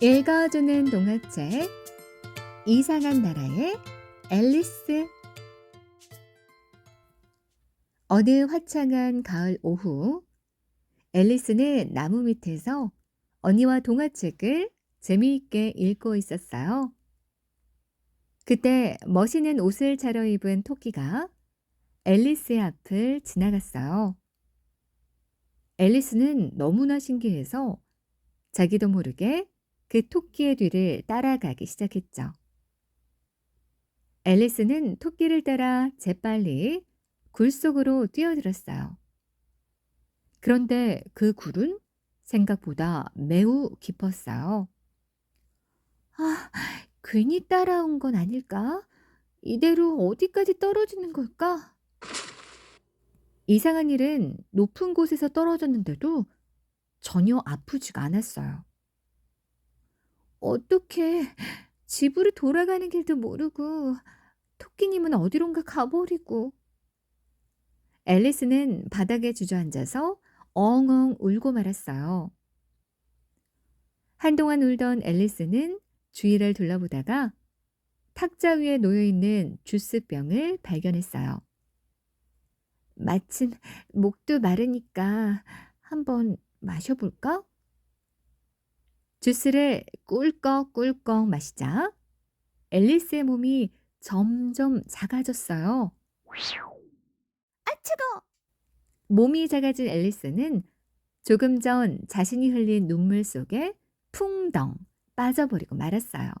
읽어주는 동화책 이상한 나라의 앨리스 어느 화창한 가을 오후 앨리스는 나무 밑에서 언니와 동화책을 재미있게 읽고 있었어요. 그때 멋있는 옷을 차려입은 토끼가 앨리스의 앞을 지나갔어요. 앨리스는 너무나 신기해서 자기도 모르게 그 토끼의 뒤를 따라가기 시작했죠. 앨리스는 토끼를 따라 재빨리 굴 속으로 뛰어들었어요. 그런데 그 굴은 생각보다 매우 깊었어요. 아, 괜히 따라온 건 아닐까? 이대로 어디까지 떨어지는 걸까? 이상한 일은 높은 곳에서 떨어졌는데도 전혀 아프지가 않았어요. 어떻게 집으로 돌아가는 길도 모르고 토끼님은 어디론가 가버리고 앨리스는 바닥에 주저앉아서 엉엉 울고 말았어요. 한동안 울던 앨리스는 주위를 둘러보다가 탁자 위에 놓여 있는 주스병을 발견했어요. 마침 목도 마르니까 한번 마셔볼까? 주스를 꿀꺽꿀꺽 마시자 앨리스의 몸이 점점 작아졌어요. 아, 뜨거! 몸이 작아진 앨리스는 조금 전 자신이 흘린 눈물 속에 풍덩 빠져버리고 말았어요.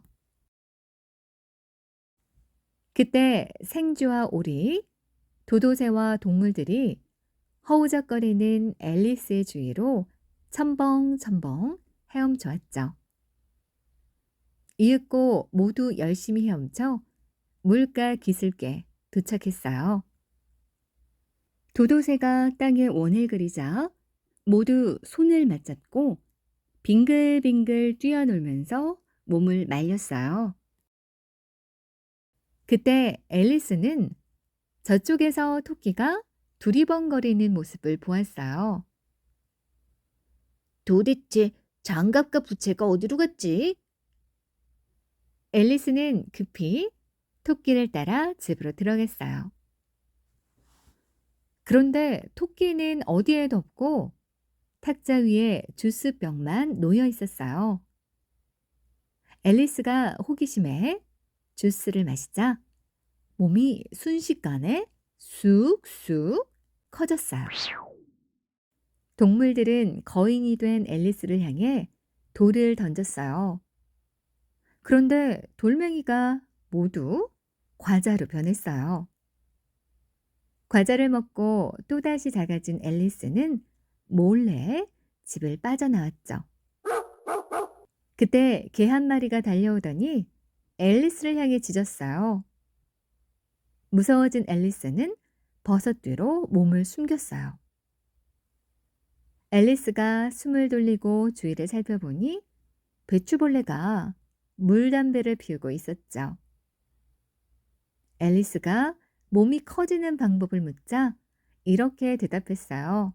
그때 생쥐와 오리, 도도새와 동물들이 허우적거리는 앨리스의 주위로 첨벙첨벙 헤엄쳐 왔죠. 이윽고 모두 열심히 헤엄쳐 물가 기슭에 도착했어요. 도도새가 땅에 원을 그리자 모두 손을 맞잡고 빙글빙글 뛰어놀면서 몸을 말렸어요. 그때 앨리스는 저쪽에서 토끼가 두리번거리는 모습을 보았어요. 도대체 장갑과 부채가 어디로 갔지? 앨리스는 급히 토끼를 따라 집으로 들어갔어요. 그런데 토끼는 어디에도 없고 탁자 위에 주스병만 놓여 있었어요. 앨리스가 호기심에 주스를 마시자 몸이 순식간에 쑥쑥 커졌어요. 동물들은 거인이 된 앨리스를 향해 돌을 던졌어요. 그런데 돌멩이가 모두 과자로 변했어요. 과자를 먹고 또다시 작아진 앨리스는 몰래 집을 빠져나왔죠. 그때 개 한 마리가 달려오더니 앨리스를 향해 짖었어요. 무서워진 앨리스는 버섯 뒤로 몸을 숨겼어요. 앨리스가 숨을 돌리고 주위를 살펴보니 배추벌레가 물담배를 피우고 있었죠. 앨리스가 몸이 커지는 방법을 묻자 이렇게 대답했어요.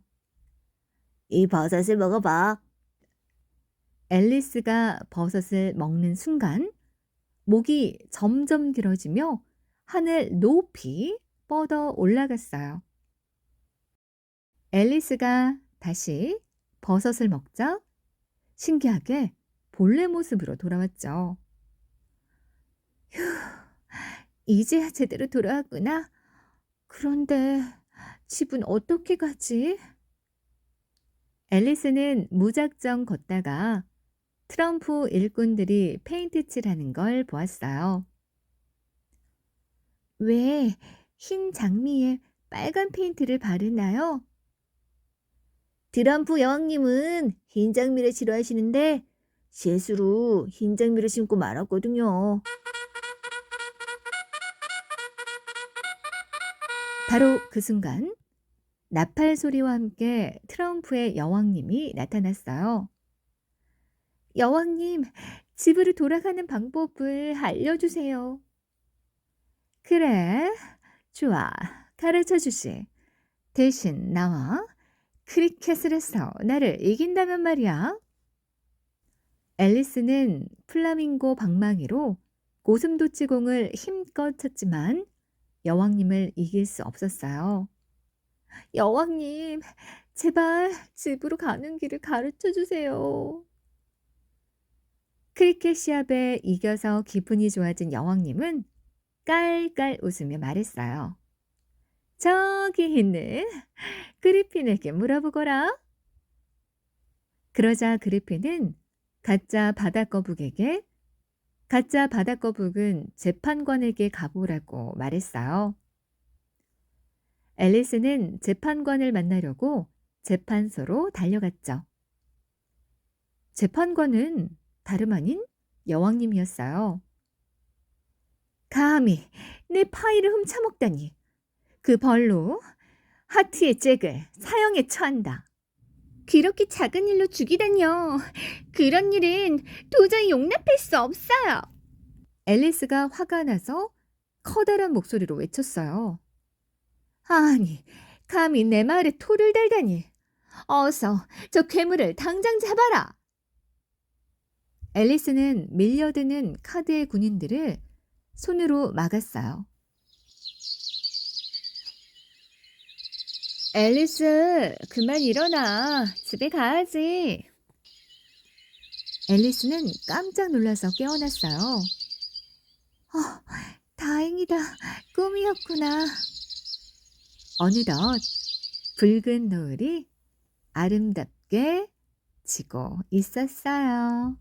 이 버섯을 먹어봐. 앨리스가 버섯을 먹는 순간 목이 점점 길어지며 하늘 높이 뻗어 올라갔어요. 앨리스가 다시 버섯을 먹자 신기하게 본래 모습으로 돌아왔죠. 휴, 이제야 제대로 돌아왔구나. 그런데 집은 어떻게 가지? 앨리스는 무작정 걷다가 트럼프 일꾼들이 페인트 칠하는 걸 보았어요. 왜 흰 장미에 빨간 페인트를 바르나요? 트럼프 여왕님은 흰 장미를 싫어하시는데 실수로 흰 장미를 심고 말았거든요. 바로 그 순간 나팔 소리와 함께 트럼프의 여왕님이 나타났어요. 여왕님, 집으로 돌아가는 방법을 알려주세요. 그래, 좋아, 가르쳐 주지. 대신 나와 크리켓을 해서 나를 이긴다면 말이야. 앨리스는 플라밍고 방망이로 고슴도치공을 힘껏 쳤지만 여왕님을 이길 수 없었어요. 여왕님, 제발 집으로 가는 길을 가르쳐 주세요. 크리켓 시합에 이겨서 기분이 좋아진 여왕님은 깔깔 웃으며 말했어요. 저기 있는 그리핀에게 물어보거라. 그러자 그리핀은 가짜 바다거북에게 가짜 바다거북은 재판관에게 가보라고 말했어요. 앨리스는 재판관을 만나려고 재판소로 달려갔죠. 재판관은 다름 아닌 여왕님이었어요. 감히 내 파이를 훔쳐먹다니. 그 벌로 하트의 잭을 사형에 처한다. 그렇게 작은 일로 죽이다뇨. 그런 일은 도저히 용납할 수 없어요. 앨리스가 화가 나서 커다란 목소리로 외쳤어요. 아니, 감히 내 말에 토를 달다니. 어서 저 괴물을 당장 잡아라. 앨리스는 밀려드는 카드의 군인들을 손으로 막았어요. 앨리스, 그만 일어나. 집에 가야지. 앨리스는 깜짝 놀라서 깨어났어요. 어, 다행이다. 꿈이었구나. 어느덧 붉은 노을이 아름답게 지고 있었어요.